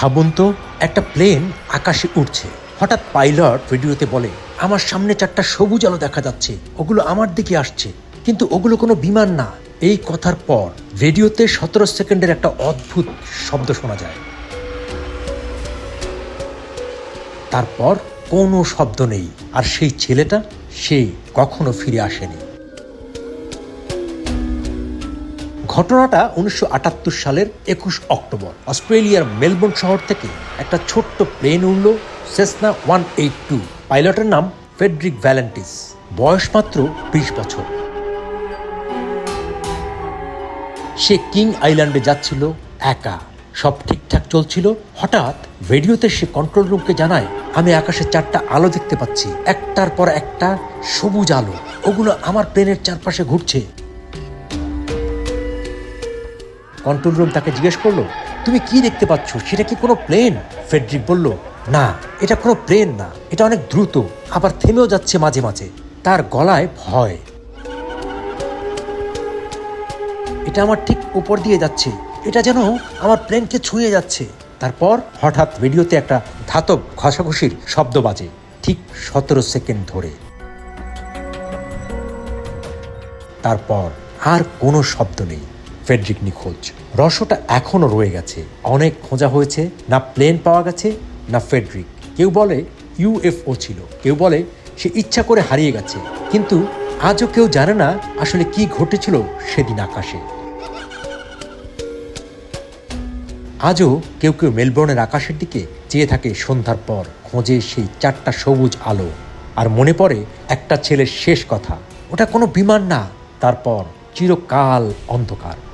ভাবুন তো, একটা প্লেন আকাশে উঠছে হঠাৎ পাইলট ভিডিওতে বলে, আমার সামনে চারটা সবুজ আলো দেখা যাচ্ছে, ওগুলো আমার দিকে আসছে, কিন্তু ওগুলো কোনো বিমান না। এই কথার পর ভিডিওতে সতেরো সেকেন্ডের একটা অদ্ভুত শব্দ শোনা যায়। তারপর কোনো শব্দ নেই, আর সেই ছেলেটা, সে কখনো ফিরে আসেনি। ঘটনাটা উনিশশো আটাত্তর সালের একুশ অক্টোবর। অস্ট্রেলিয়ার মেলবোর্ন শহর থেকে একটা ছোট্ট প্লেন উড়ল সেসনা ওয়ান এইট টু। পাইলটের নাম ফেডরিক ভ্যালেন্টিস। বয়স মাত্র বিশ বছর। সে কিং আইল্যান্ডে যাচ্ছিল একা। সব ঠিকঠাক চলছিল। হঠাৎ ভিডিওতে সে কন্ট্রোল রুমকে জানায়, আমি আকাশে চারটা আলো দেখতে পাচ্ছি। একটার পর একটা সবুজ আলো। ওগুলো আমার প্লেনের চারপাশে ঘুরছে। কন্ট্রোল রুম তাকে জিজ্ঞেস করল, তুমি কি দেখতে পাচ্ছ? সেটা কি কোনো প্লেন? ফেডরিক বলল, না, এটা কোনো প্লেন না, এটা অনেক দ্রুত, আবার থেমেও যাচ্ছে মাঝে মাঝে, তার গলায় ভয়। এটা আমার ঠিক উপর দিয়ে যাচ্ছে, এটা যেন আমার প্লেনকে ছুঁয়ে যাচ্ছে। তারপর হঠাৎ ভিডিওতে একটা ধাতব ঘষাঘষির শব্দ বাজে, ঠিক সতেরো সেকেন্ড ধরে। তারপর আর কোনো শব্দ নেই। ফেডরিক নিখোঁজ। রহস্যটা এখনও রয়ে গেছে। অনেক খোঁজা হয়েছে, না প্লেন পাওয়া গেছে, না ফেডরিক। কেউ বলে ইউএফও ছিল, কেউ বলে সে ইচ্ছা করে হারিয়ে গেছে। কিন্তু আজও কেউ জানে না আসলে কি ঘটেছিল সেদিন আকাশে। আজও কেউ কেউ মেলবোর্নের আকাশের দিকে চেয়ে থাকে সন্ধ্যার পর, খোঁজে সেই চারটা সবুজ আলো। আর মনে পড়ে একটা ছেলের শেষ কথা, ওটা কোনো বিমান না, তারপর চিরকাল অন্ধকার।